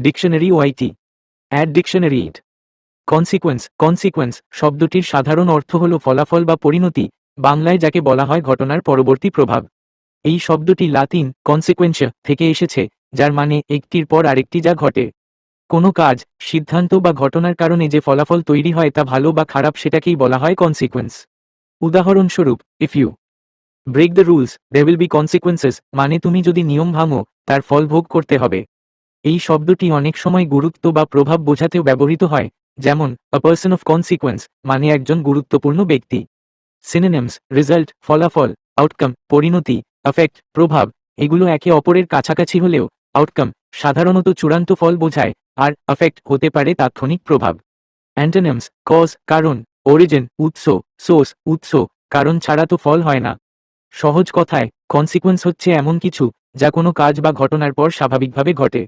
Dictionary YT add dictionary it consequence consequence শব্দটির সাধারণ অর্থ হল ফলাফল বা পরিণতি, বাংলায় যাকে বলা হয় ঘটনার পরবর্তী প্রভাব। এই শব্দটি লাতিন কনসিকোয়েন্সিয়া থেকে এসেছে, যার মানে একটির পর আরেকটি যা ঘটে। কোনো কাজ, সিদ্ধান্ত বা ঘটনার কারণে যে ফলাফল তৈরি হয় তা ভালো বা খারাপ সেটাকেই বলা হয় কনসিকোয়েন্স উদাহরণস্বরূপ if you break the rules they will be consequences মানে তুমি যদি নিয়ম ভাঙো, তার ফল ভোগ করতে হবে। এই শব্দটি অনেক সময় গুরুত্ব বা প্রভাব বোঝাতেও ব্যবহৃত হয়, যেমন আ পার্সন অফ কনসিকোয়েন্স মানে একজন গুরুত্বপূর্ণ ব্যক্তি। সিনেনেমস রেজাল্ট ফলাফল আউটকাম পরিণতি এফেক্ট প্রভাব, এগুলো একে অপরের কাছাকাছি হলেও আউটকাম সাধারণত চূড়ান্ত ফল বোঝায়, আর এফেক্ট হতে পারে তাৎক্ষণিক প্রভাব। অ্যান্টোনেমস কজ কারণ অরিজিন উৎস সোর্স উৎস, কারণ ছাড়া তো ফল হয় না। সহজ কথায় কনসিকোয়েন্স হচ্ছে এমন কিছু, যা কোনো কাজ বা ঘটনার পর স্বাভাবিকভাবে ঘটে।